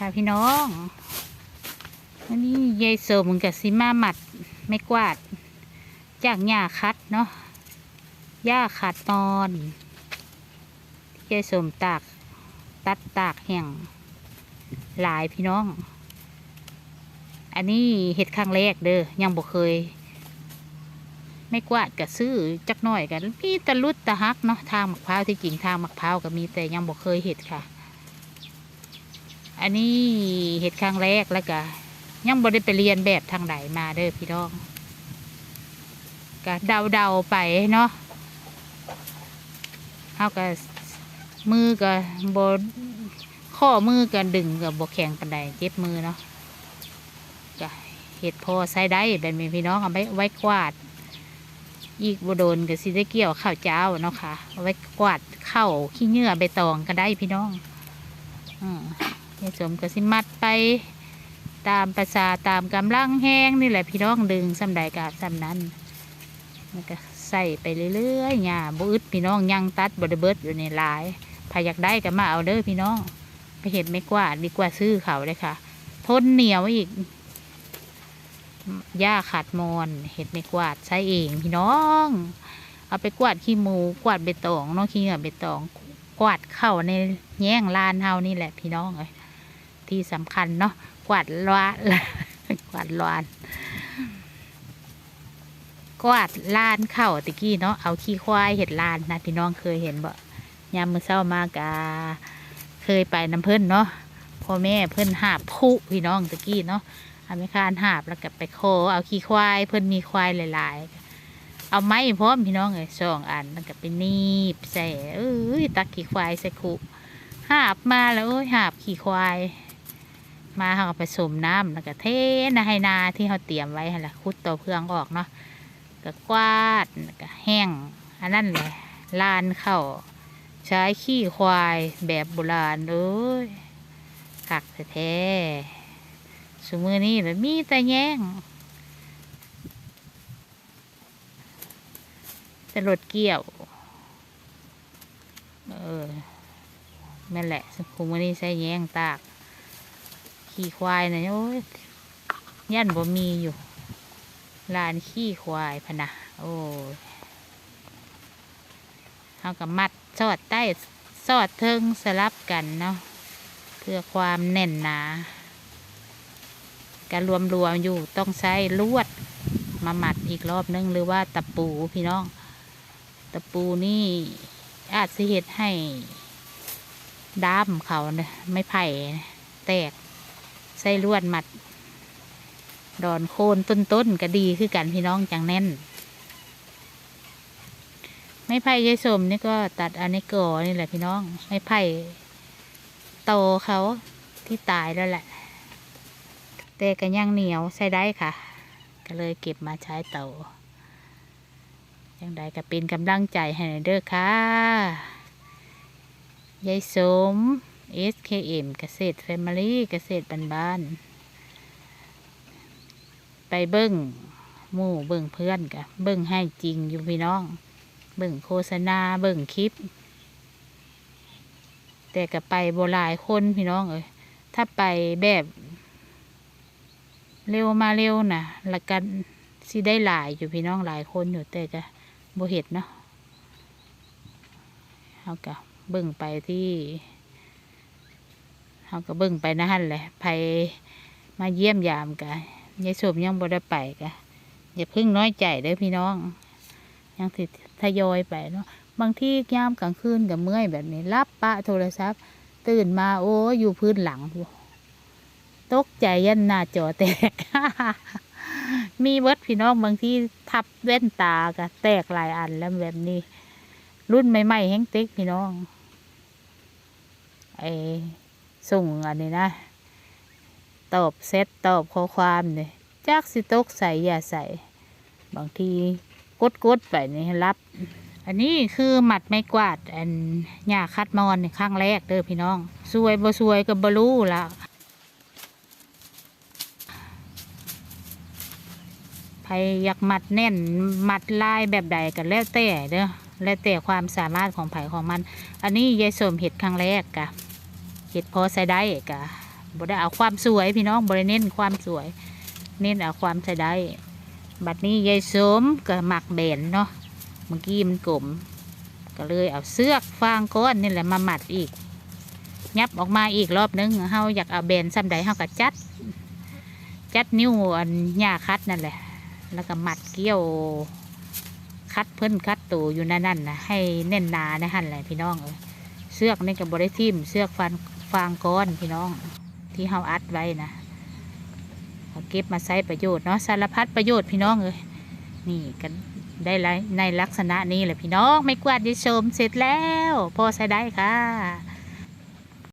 ค่ะพี่น้องอันนี้ยายโสมกับซิมาหมัดไม่กวาด จากหญ้าคัดเนาะหญ้าขัดมอนยายโสมตาก ตัดตากแห่งหลายพี่น้อง อันนี้เห็ดครั้งแรกเด้อยังบ่เคย ไม่กวาดกับซื้อจักหน่อยกันมีแตะลุดตะฮักเนาะทางมะพร้าวที่จริงทางมะพร้าวก็มีแต่ยังบ่เคยเห็ดค่ะ อันนี้เห็ดครั้งแรกแล้วก็ยังบ่ได้ไปเรียนแบบทางไหนมาเด้อพี่น้องก็เดาๆไปเนาะเอาก็มือก็บ่ข้อมือก็ดึงก็บ่แข็งปานใดเจ็บมือเนาะก็เห็ดพอใช้ได้แบบนี้พี่น้องเอาไว้ไว้กวาด อีกบโดนก็สิได้เกี่ยวข้าวเจ้าเนาะค่ะเอาไว้กวาดข้าวขี้เหงื่อใบตองก็ได้พี่น้อง อืม ยายสมก็สิมัดไปตามภาษาตามกำลังแห้งนี่แหละพี่น้องดึงสำใดกับสำนั้นมันก็ใส่ไปเรื่อยๆหญ้าบุอึดพี่น้องยังตัดบดเบิดอยู่ในหลายใครอยากได้ก็มาเอาเด้อพี่น้องไปเห็ดไม่กวาดดีกว่าซื้อเขาเลยค่ะ ทนเหนียวอีกหญ้าขาดมอนเห็ดไม่กวาดใช้เองพี่น้อง เอาไปกวาดขี้หมูกวาดใบตองเนาะขี้เหงื่อใบตอง กวาดเข้าในแย่งลานเฮานี่แหละพี่น้องเอ้ย ที่สำคัญเนาะกวาดลานกวาดลานกวาดลานเข้าตะกี้เนาะเอาขี้ควายเห็ดลานนะพี่น้องเคยเห็นบ่ยามมือเช้ามากาเคยไปน้ำเพิ่นเนาะพ่อแม่เพิ่นหาบพุพี่น้องตะกี้เนาะอาไม่คานหาบแล้วก็ไปโค เอาขี้ควายเพิ่นมีควายหลายๆ เอาไม้พร้อมพี่น้องเลยสองอันแล้วก็ไปนีบใส่เอ้ยตักขี้ควายใส่คุหาบมาแล้วเอ้ยหาบขี้ควาย มาเขาก็ไปสมน้ำแล้วก็เทนะให้นาที่เขาเตรียมไว้หั่นล่ะคุดตัวเพืองออกเนาะก็กวาดก็แห้งอันนั้นเลยลานเข้าใช้ขี้ควายแบบโบราณเอ้ยกักแท้สมือนี้แบบมีแต่แย่งแต่รถเกี่ยว เออนั่นแหละสมือนี้ใช้แย่งตาก ขี่ควายนะโอ้ยยันบ่มีอยู่ลานขี้ควายพะนะโอ้ยเอากับมัดสอดใต้สอดเทิงสลับกันเนาะเพื่อความแน่นหนาการรวมรวมๆอยู่ต้องใช้ลวดมาหมัดอีกรอบนึงหรือว่าตะปูพี่น้อง ตะปูนี่อาจสิเหตุให้ด้ามเขาเนี่ยไม่ไผ่แตก ส่ลวดหมัด ดอนโคนต้นๆก็ดีคือกันพี่น้องจังแน่น ไม่ไผ่ยายสมนี่ก็ตัดเอาในก่อนี่แหละพี่น้อง ไม่ไผ่โตเขาที่ตายแล้วแหละ แต่ก็ยังเหนียวใช้ได้ค่ะ ก็เลยเก็บมาใช้เตายังไดก็เป็นกำลังใจให้เด้อค่ะยายสม SKM เกษตรแฟมิลี่เกษตรบ้านๆไปเบิ้งหมู่เบิ้งเพื่อนกะเบิ้งให้จริงอยู่พี่น้อง เบิ้งโฆษณาเบิ้งคลิป แต่ก็ไปโบหลายคนพี่น้องเอ้ยถ้าไปแบบเร็วมาเร็วนะล้วกันสิได้หลายอยู่พี่น้องหลายคนอยู่แต่จะโบเห็ดเนาะเขาก็เบิ่งไปที่ เขาก็เบิ่งไปนะฮั่นแหละไปมาเยี่ยมยามกะยายสมยังบ่ได้ไปกะอย่าเพิ่งน้อยใจเด้อพี่น้อง ยังติดทยอยไปเนาะบางที่ยามกลางคืนกับเมื่อยแบบนี้รับปะโทรศัพท์ ตื่นมาโอ้ยอยู่พื้นหลังตกใจยันหน้าจอแตก มีเบิร์ดพี่น้องบางที่ทับแว่นตาก็แตกหลายอันแล้วแบบนี้ รุ่นใหม่ๆแห้งเต็กพี่น้องไอ ส่งอันนี้นะ ตอบเซตตอบข้อความเนี่ยจักสิตกใส่อย่าใส่ บางทีกดกดๆไปนี่รับ อันนี้คือหมัดไม่กวาด อันหญ้าคัดมอนข้างแรกเด้อพี่น้องสวยบ่สวยก็บ่รู้ละใครอยากมัดแน่นมัดลายแบบใดก็แล้วแต่เด้อแล้วแต่ความสามารถของไผของมัน อันนี้ยายสมเห็ดครั้งแรกกะ เห็ดพอใส่ได้กะบ่ได้เอาความสวยพี่น้องบ่ได้เน้นความสวย เน้นเอาความใช้ได้ บัดนี้ยายสมก็หมักแบนเนาะเมื่อกี้มันกลมก็เลยเอาเสื้อฟางก้อนนี่แหละมาหมัดอีก ยับออกมาอีกรอบนึงเฮาอยากเอาแบนซ้ำใดเฮาก็จัด จัดนิ้วอันหญ้าคัดนั่นแหละ แล้วก็หมัดเกี้ยวคัดเพิ่นคัดตูอยู่นั่นนั่นนะให้แน่นหนาในหันแหละพี่น้องเอ้ยเสื้อกนี่กับบริทิมเสื้อกฟัน ฟางก้อนพี่น้องที่เฮาอัดไว้นะเอาเก็บมาใช้ประโยชน์เนาะสารพัดประโยชน์พี่น้องเลยนี่กันได้ในลักษณะนี้แหละพี่น้อง ไม่กวาดดิชมเสร็จแล้ว พอใช้ได้ค่ะ